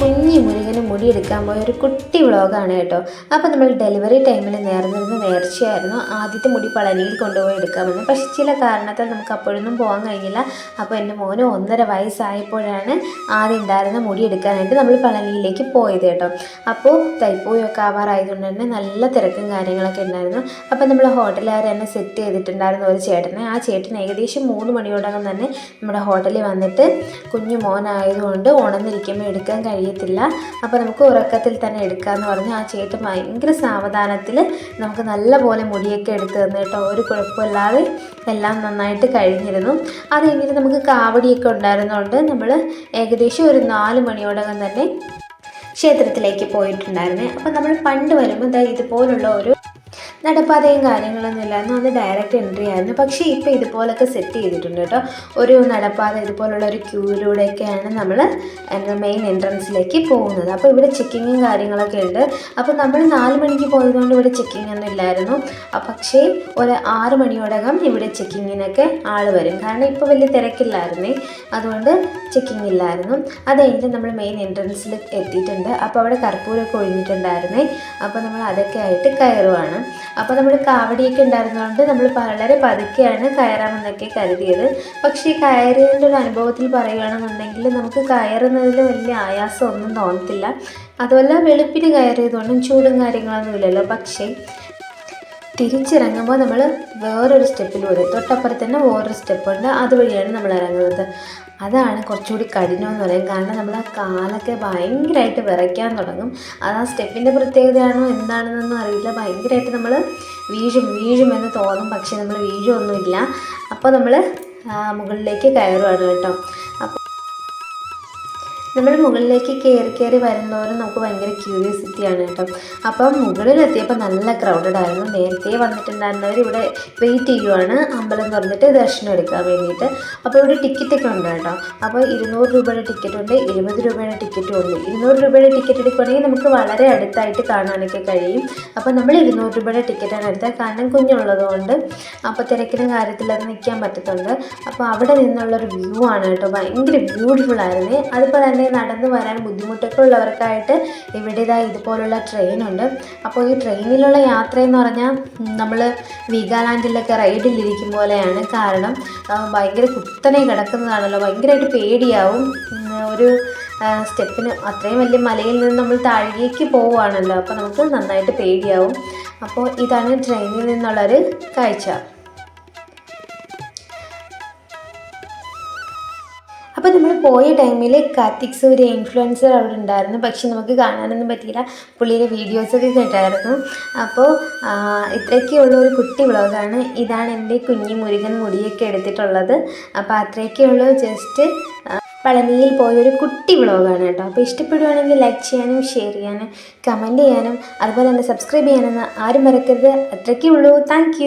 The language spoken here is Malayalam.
കുഞ്ഞി മുരുകന് മുടിയെടുക്കാൻ പോയ ഒരു കുട്ടി വ്ളോഗാണ് കേട്ടോ. അപ്പോൾ നമ്മൾ ഡെലിവറി ടൈമിൽ നേർന്നിരുന്ന നേർച്ചയായിരുന്നു. ആദ്യത്തെ മുടി പളനിയിൽ കൊണ്ടുപോയി എടുക്കാമെന്ന്. പക്ഷേ ചില കാരണത്താൽ നമുക്ക് അപ്പോഴൊന്നും പോകാൻ കഴിഞ്ഞില്ല. അപ്പോൾ എന്റെ മോന് ഒന്നര വയസ്സായപ്പോഴാണ് ആദ്യം ഉണ്ടായിരുന്ന മുടി എടുക്കാനായിട്ട് നമ്മൾ പളനിയിലേക്ക് പോയത് കേട്ടോ. അപ്പോൾ തൈപ്പൂയൊക്കെ ആവാറായതുകൊണ്ട് തന്നെ നല്ല തിരക്കും കാര്യങ്ങളൊക്കെ ഉണ്ടായിരുന്നു. അപ്പോൾ നമ്മൾ ഹോട്ടലുകാർ തന്നെ സെറ്റ് ചെയ്തിട്ടുണ്ടായിരുന്ന ഒരു ചേട്ടനെ ആ ചേട്ടൻ ഏകദേശം മൂന്ന് മണിയോടകം തന്നെ നമ്മുടെ ഹോട്ടലിൽ വന്നിട്ട് കുഞ്ഞു മോനായതുകൊണ്ട് ഉണർന്നിരിക്കുമ്പോൾ എടുക്കാൻ കഴിയത്തില്ല. അപ്പോൾ നമുക്ക് ഉറക്കത്തിൽ തന്നെ എടുക്കാമെന്ന് പറഞ്ഞ് ആ ചേട്ടൻ ഭയങ്കര സാവധാനത്തിൽ നമുക്ക് നല്ലപോലെ മുടിയൊക്കെ എടുത്ത് തന്നു കേട്ടോ. ഒരു കുഴപ്പമില്ലാതെ എല്ലാം നന്നായിട്ട് കഴിഞ്ഞിരുന്നു. അത് കഴിഞ്ഞിട്ട് നമുക്ക് കാവടിയൊക്കെ ഉണ്ടായിരുന്നതുകൊണ്ട് നമ്മൾ ഏകദേശം ഒരു നാല് മണിയോടകം തന്നെ ക്ഷേത്രത്തിലേക്ക് പോയിട്ടുണ്ടായിരുന്നേ. അപ്പോൾ നമ്മൾ പണ്ട് വരുമ്പോൾ ഇതുപോലുള്ള ഒരു നടപ്പാതയും കാര്യങ്ങളൊന്നും ഇല്ലായിരുന്നു. അത് ഡയറക്റ്റ് എൻട്രി ആയിരുന്നു. പക്ഷേ ഇപ്പോൾ ഇതുപോലൊക്കെ സെറ്റ് ചെയ്തിട്ടുണ്ട് കേട്ടോ. ഒരു നടപ്പാത ഇതുപോലുള്ള ഒരു ക്യൂവിലൂടെയൊക്കെയാണ് നമ്മൾ മെയിൻ എൻട്രൻസിലേക്ക് പോകുന്നത്. അപ്പോൾ ഇവിടെ ചെക്കിങ്ങും കാര്യങ്ങളൊക്കെ ഉണ്ട്. അപ്പോൾ നമ്മൾ നാല് മണിക്ക് പോയതുകൊണ്ട് ഇവിടെ ചെക്കിംഗ് ഒന്നും ഇല്ലായിരുന്നു. പക്ഷേ ഒരു ആറ് മണിയോടകം ഇവിടെ ചെക്കിങ്ങിനൊക്കെ ആൾ വരും. കാരണം ഇപ്പോൾ വലിയ തിരക്കില്ലായിരുന്നേ. അതുകൊണ്ട് ചെക്കിംഗ് ഇല്ലായിരുന്നു. അത് കഴിഞ്ഞിട്ട് നമ്മൾ മെയിൻ എൻട്രൻസിൽ എത്തിയിട്ടുണ്ട്. അപ്പോൾ അവിടെ കർപ്പൂരമൊക്കെ ഒഴിഞ്ഞിട്ടുണ്ടായിരുന്നേ. അപ്പോൾ നമ്മൾ അതൊക്കെ ആയിട്ട് കയറുവാണ്. അപ്പോൾ നമ്മൾ കാവടിയൊക്കെ ഉണ്ടായിരുന്നതുകൊണ്ട് നമ്മൾ വളരെ പതുക്കെയാണ് കയറാമെന്നൊക്കെ കരുതിയത്. പക്ഷേ ഈ കയറിയതിന്റെ ഒരു അനുഭവത്തിൽ പറയുകയാണെന്നുണ്ടെങ്കിൽ നമുക്ക് കയറുന്നതിൽ വലിയ ആയാസമൊന്നും തോന്നത്തില്ല. അതുമല്ല വെളുപ്പിന് കയറിയതുകൊണ്ടും ചൂടും കാര്യങ്ങളൊന്നും ഇല്ലല്ലോ പക്ഷേ തിരിച്ചിറങ്ങുമ്പോൾ നമ്മൾ വേറൊരു സ്റ്റെപ്പിലൂടെ തൊട്ടപ്പുറത്ത് തന്നെ വേറൊരു സ്റ്റെപ്പുണ്ട് അതുവഴിയാണ് നമ്മൾ ഇറങ്ങുന്നത്. അതാണ് കുറച്ചുകൂടി കഠിനം എന്ന് പറയും. കാരണം നമ്മൾ ആ കാലൊക്കെ ഭയങ്കരമായിട്ട് വിറയ്ക്കാൻ തുടങ്ങും. അത് ആ സ്റ്റെപ്പിന്റെ പ്രത്യേകതയാണോ എന്താണെന്നൊന്നും അറിയില്ല. ഭയങ്കരമായിട്ട് നമ്മൾ വീഴും. വീഴുമെന്ന് തോന്നും. പക്ഷേ നമ്മൾ വീഴുമൊന്നുമില്ല. അപ്പോൾ നമ്മൾ മുകളിലേക്ക് കയറുവാണ് കേട്ടോ. നമ്മൾ മുകളിലേക്ക് കയറി കയറി വരുന്നവരും നമുക്ക് ഭയങ്കര ക്യൂരിയോസിറ്റിയാണ് കേട്ടോ. അപ്പം മുകളിലെത്തിയപ്പോൾ നല്ല ക്രൗഡഡ് ആയിരുന്നു. നേരത്തെ വന്നിട്ടുണ്ടായിരുന്നവർ ഇവിടെ വെയിറ്റ് ചെയ്യുവാണ്. അമ്പലം തുറന്നിട്ട് ദർശനം എടുക്കാൻ വേണ്ടിയിട്ട്. അപ്പോൾ ഇവിടെ ടിക്കറ്റൊക്കെ ഉണ്ട് കേട്ടോ. അപ്പോൾ ഇരുന്നൂറ് രൂപയുടെ ടിക്കറ്റ് ഉണ്ട് എഴുപത് രൂപയുടെ ടിക്കറ്റും ഉണ്ട്. ഇരുന്നൂറ് രൂപയുടെ ടിക്കറ്റ് എടുക്കുകയാണെങ്കിൽ നമുക്ക് വളരെ അടുത്തായിട്ട് കാണാനൊക്കെ കഴിയും. അപ്പോൾ നമ്മൾ ഇരുന്നൂറ് രൂപയുടെ ടിക്കറ്റാണ് എടുത്തത്. കാരണം കുഞ്ഞുള്ളതുകൊണ്ട് അപ്പോൾ തിരക്കിന് കാര്യത്തിൽ അത് നിൽക്കാൻ പറ്റത്തുണ്ട്. അപ്പോൾ അവിടെ നിന്നുള്ളൊരു വ്യൂ ആണ് കേട്ടോ. ഭയങ്കര ബ്യൂട്ടിഫുൾ ആയിരുന്നു. അതുപോലെ തന്നെ നടന്നു വരാൻ ബുദ്ധിമുട്ടൊക്കെ ഉള്ളവർക്കായിട്ട് ഇവിടെ ഇതാ ഇതുപോലുള്ള ട്രെയിനുണ്ട് അപ്പോൾ ഈ ട്രെയിനിലുള്ള യാത്ര എന്ന് പറഞ്ഞാൽ നമ്മൾ വീഗാലാൻഡിലൊക്കെ റൈഡിലിരിക്കും പോലെയാണ്. കാരണം ഭയങ്കര കുത്തനെ കിടക്കുന്നതാണല്ലോ. ഭയങ്കരമായിട്ട് പേടിയാവും. ഒരു സ്റ്റെപ്പിന് അത്രയും വലിയ മലയിൽ നിന്ന് നമ്മൾ താഴേക്ക് പോവുകയാണല്ലോ. അപ്പോൾ നമുക്ക് നന്നായിട്ട് പേടിയാവും. അപ്പോൾ ഇതാണ് ട്രെയിനിൽ നിന്നുള്ളൊരു കാഴ്ച. അപ്പോൾ നമ്മൾ പോയ ടൈമിൽ കാർത്തിക് സൂര്യ ഇൻഫ്ലുവൻസർ അവിടെ ഉണ്ടായിരുന്നു. പക്ഷെ നമുക്ക് കാണാനൊന്നും പറ്റിയില്ല. പുള്ളിയുടെ വീഡിയോസൊക്കെ കേട്ടായിരുന്നു. അപ്പോൾ ഇത്രയൊക്കെയുള്ള ഒരു കുട്ടി വ്ളോഗാണ് ഇതാണ് എന്റെ കുഞ്ഞി മുരുകൻ മുടിയൊക്കെ എടുത്തിട്ടുള്ളത്. അപ്പോൾ അത്രയൊക്കെയുള്ളൂ. ജസ്റ്റ് പളനിയിൽ പോയൊരു കുട്ടി വ്ളോഗാണ് കേട്ടോ. അപ്പോൾ ഇഷ്ടപ്പെടുവാണെങ്കിൽ ലൈക്ക് ചെയ്യാനും ഷെയർ ചെയ്യാനും കമന്റ് ചെയ്യാനും അതുപോലെ തന്നെ സബ്സ്ക്രൈബ് ചെയ്യാനൊന്നും ആരും മറക്കരുത്. അത്രയ്ക്കേ ഉള്ളൂ താങ്ക്